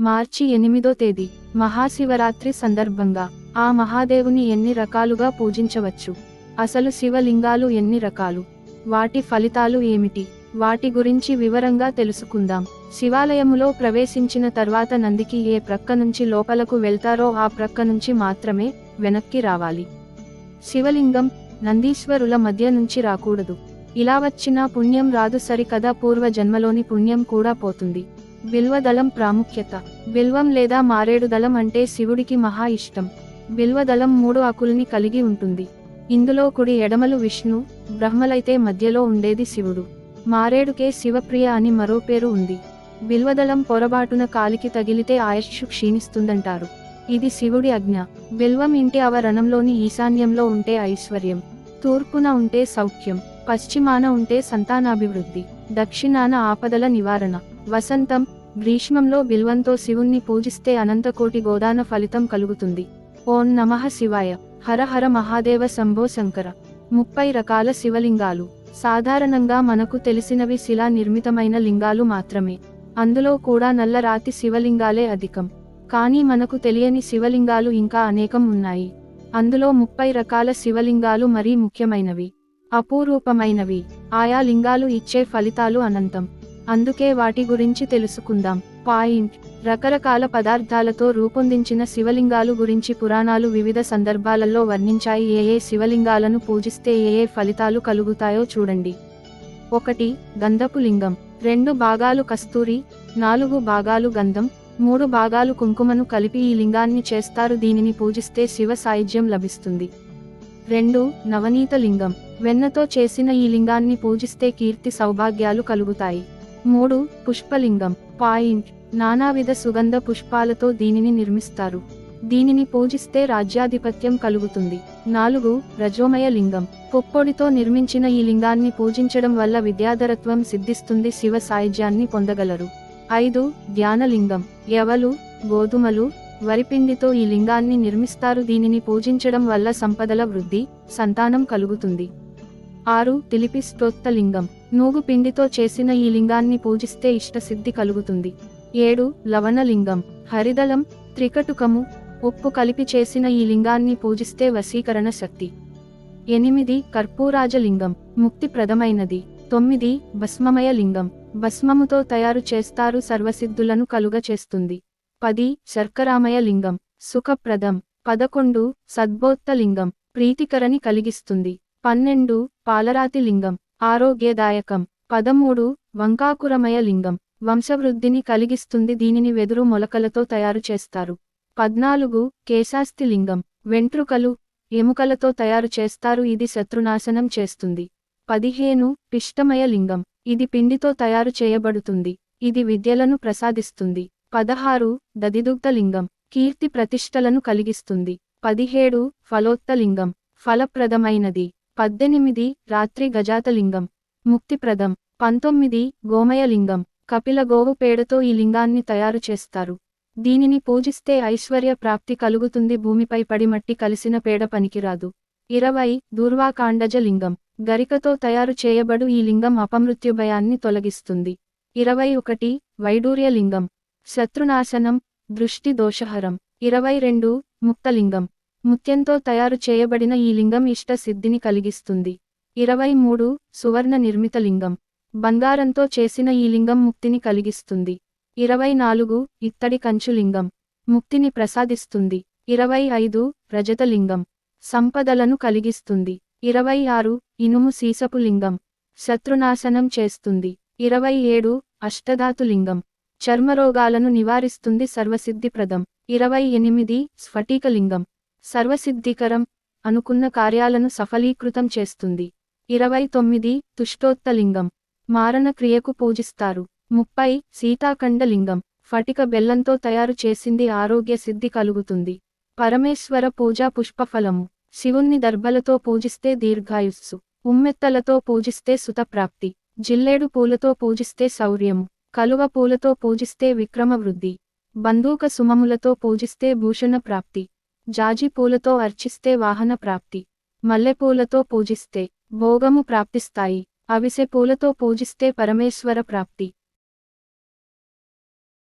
మార్చి ఎనిమిదో తేదీ మహాశివరాత్రి సందర్భంగా. ఆ మహాదేవుని ఎన్ని రకాలుగా పూజించవచ్చు? అసలు శివలింగాలు ఎన్ని రకాలు? వాటి ఫలితాలు ఏమిటి? వాటి గురించి వివరంగా తెలుసుకుందాం. శివాలయములో ప్రవేశించిన తర్వాత నందికి ఏ ప్రక్క నుంచి లోపలకు వెళ్తారో ఆ ప్రక్క నుంచి మాత్రమే వెనక్కి రావాలి. శివలింగం నందీశ్వరుల మధ్య నుంచి రాకూడదు. ఇలా వచ్చినా పుణ్యం రాదు సరికదా పూర్వ జన్మలోని పుణ్యం కూడా పోతుంది. బిల్వదళం ప్రాముఖ్యత. బిల్వం లేదా మారేడు దళం అంటే శివుడికి మహా ఇష్టం. బిల్వదళం మూడు ఆకుల్ని కలిగి ఉంటుంది. ఇందులో కుడి ఎడమలు విష్ణు బ్రహ్మలైతే మధ్యలో ఉండేది శివుడు. మారేడుకే శివప్రియ అని మరో పేరు ఉంది. బిల్వదళం పొరబాటున కాలికి తగిలితే ఆయుష్ క్షీణిస్తుందంటారు. ఇది శివుడి అజ్ఞ బిల్వం ఇంటి అవరణంలోని ఈశాన్యంలో ఉంటే ఐశ్వర్యం. తూర్పున ఉంటే సౌఖ్యం. పశ్చిమాన ఉంటే సంతానాభివృద్ధి. దక్షిణాన ఆపదల నివారణ. వసంతం గ్రీష్మంలో బిల్వంతో శివుణ్ణి పూజిస్తే అనంతకోటి గోదాన ఫలితం కలుగుతుంది. ఓం నమః శివాయ. హర హర మహాదేవ శంభో శంకర. ముప్పై రకాల శివలింగాలు. సాధారణంగా మనకు తెలిసినవి శిలా నిర్మితమైన లింగాలు మాత్రమే. అందులో కూడా నల్లరాతి శివలింగాలే అధికం. కానీ మనకు తెలియని శివలింగాలు ఇంకా అనేకం ఉన్నాయి. అందులో ముప్పై రకాల శివలింగాలు మరీ ముఖ్యమైనవి. అపూరూపమైనవి ఆయా లింగాలు ఇచ్చే ఫలితాలు అనంతం. అందుకే వాటి గురించి తెలుసుకుందాం. పాయింట్. రకరకాల పదార్థాలతో రూపొందించిన శివలింగాలు గురించి పురాణాలు వివిధ సందర్భాలలో వర్ణించాయి. ఏ ఏ శివలింగాలను పూజిస్తే ఏ ఏ ఫలితాలు కలుగుతాయో చూడండి. ఒకటి. గంధపు లింగం. రెండు భాగాలు కస్తూరి నాలుగు భాగాలు గంధం మూడు భాగాలు కుంకుమను కలిపి ఈ లింగాన్ని చేస్తారు. దీనిని పూజిస్తే శివ సాయుధ్యం లభిస్తుంది. రెండు. నవనీత లింగం. వెన్నతో చేసిన ఈ లింగాన్ని పూజిస్తే కీర్తి సౌభాగ్యాలు కలుగుతాయి. మూడు పుష్పలింగం పాయింట్ నానావిధ సుగంధ పుష్పాలతో దీనిని నిర్మిస్తారు. దీనిని పూజిస్తే రాజ్యాధిపత్యం కలుగుతుంది. నాలుగు రజోమయ లింగం పొప్పొడితో నిర్మించిన ఈ లింగాన్ని పూజించడం వల్ల విద్యాధరత్వం సిద్ధిస్తుంది శివ సాయుధ్యాన్ని పొందగలరు. ఐదు ధ్యానలింగం ఎవలు గోధుమలు వరిపిండితో ఈ లింగాన్ని నిర్మిస్తారు దీనిని పూజించడం వల్ల సంపదల వృద్ధి సంతానం కలుగుతుంది. ఆరు తిలిపి స్తోత్రలింగం నూగు పిండితో చేసిన ఈ లింగాన్ని పూజిస్తే ఇష్టసిద్ధి కలుగుతుంది. ఏడు లవణలింగం. హరిదళం త్రికటుకము ఉప్పు కలిపి చేసిన ఈ లింగాన్ని పూజిస్తే వశీకరణ శక్తి. ఎనిమిది కర్పూరాజలింగం. ముక్తిప్రదమైనది తొమ్మిది భస్మమయ లింగం భస్మముతో తయారు చేస్తారు సర్వసిద్ధులను కలుగ చేస్తుంది. పది శర్కరామయ లింగం సుఖప్రదం. పదకొండు సద్బోత్త లింగం ప్రీతికరని కలిగిస్తుంది. పన్నెండు పాలరాతి లింగం ఆరోగ్యదాయకం. పదమూడు వంకాకురమయ లింగం. వంశవృద్ధిని కలిగిస్తుంది దీనిని వెదురు మొలకలతో తయారు చేస్తారు. పద్నాలుగు కేశాస్తి లింగం. వెంట్రుకలు ఎముకలతో తయారు చేస్తారు. ఇది శత్రునాశనం చేస్తుంది. పదిహేను పిష్టమయ లింగం. ఇది పిండితో తయారు చేయబడుతుంది. ఇది విద్యలను ప్రసాదిస్తుంది. పదహారు దదిదుగ్ధ లింగం. కీర్తి ప్రతిష్టలను కలిగిస్తుంది. పదిహేడు ఫలోత్త లింగం. ఫలప్రదమైనది. పద్దెనిమిది రాత్రి గజాతలింగం. ముక్తిప్రదం. పంతొమ్మిది గోమయలింగం. కపిల గోవు పేడతో ఈ లింగాన్ని తయారు చేస్తారు. దీనిని పూజిస్తే ఐశ్వర్య ప్రాప్తి కలుగుతుంది. భూమిపై పడి మట్టి కలిసిన పేడ పనికిరాదు. ఇరవై దూర్వాకాండజ లింగం గరికతో తయారు చేయబడు ఈ లింగం అపమృత్యుభయాన్ని తొలగిస్తుంది. ఇరవై ఒకటి వైడూర్య లింగం శత్రునాశనం. దృష్టి దోషహరం. ఇరవై రెండు ముక్తలింగం. ముత్యంతో తయారు చేయబడిన ఈ లింగం ఇష్ట సిద్ధిని కలిగిస్తుంది. ఇరవై మూడు సువర్ణ నిర్మిత లింగం. బంగారంతో చేసిన ఈ లింగం ముక్తిని కలిగిస్తుంది. ఇరవై నాలుగు ఇత్తడి కంచు లింగం. ముక్తిని ప్రసాదిస్తుంది. ఇరవై ఐదు రజతలింగం సంపదలను కలిగిస్తుంది. ఇరవై ఆరు ఇనుము సీసపు లింగం. శత్రునాశనం చేస్తుంది. ఇరవై ఏడు అష్టధాతు లింగం. చర్మరోగాలను నివారిస్తుంది సర్వసిద్ధిప్రదం. ఇరవై ఎనిమిది స్ఫటికలింగం సర్వసిద్ధికరం అనుకున్న కార్యాలను సఫలీకృతం చేస్తుంది. ఇరవై తొమ్మిది తుష్టోత్తలింగం. మారణ క్రియకు పూజిస్తారు. ముప్పై సీతాఖండలింగం. ఫటిక బెల్లంతో తయారు చేసింది ఆరోగ్య సిద్ధి కలుగుతుంది. పరమేశ్వర పూజా పుష్పఫలము. శివుణ్ణి దర్భలతో పూజిస్తే దీర్ఘాయుస్సు. ఉమ్మెత్తలతో పూజిస్తే సుతప్రాప్తి. జిల్లేడు పూలతో పూజిస్తే శౌర్యము. కలువ పూలతో పూజిస్తే విక్రమ వృద్ధి బందూక సుమములతో పూజిస్తే భూషణ ప్రాప్తి జాజి పూలతో అర్చిస్తే వాహన ప్రాప్తి మల్లెపూలతో పూజిస్తే భోగము ప్రాప్తిస్తాయి అవిసె పూలతో పూజిస్తే పరమేశ్వర ప్రాప్తి.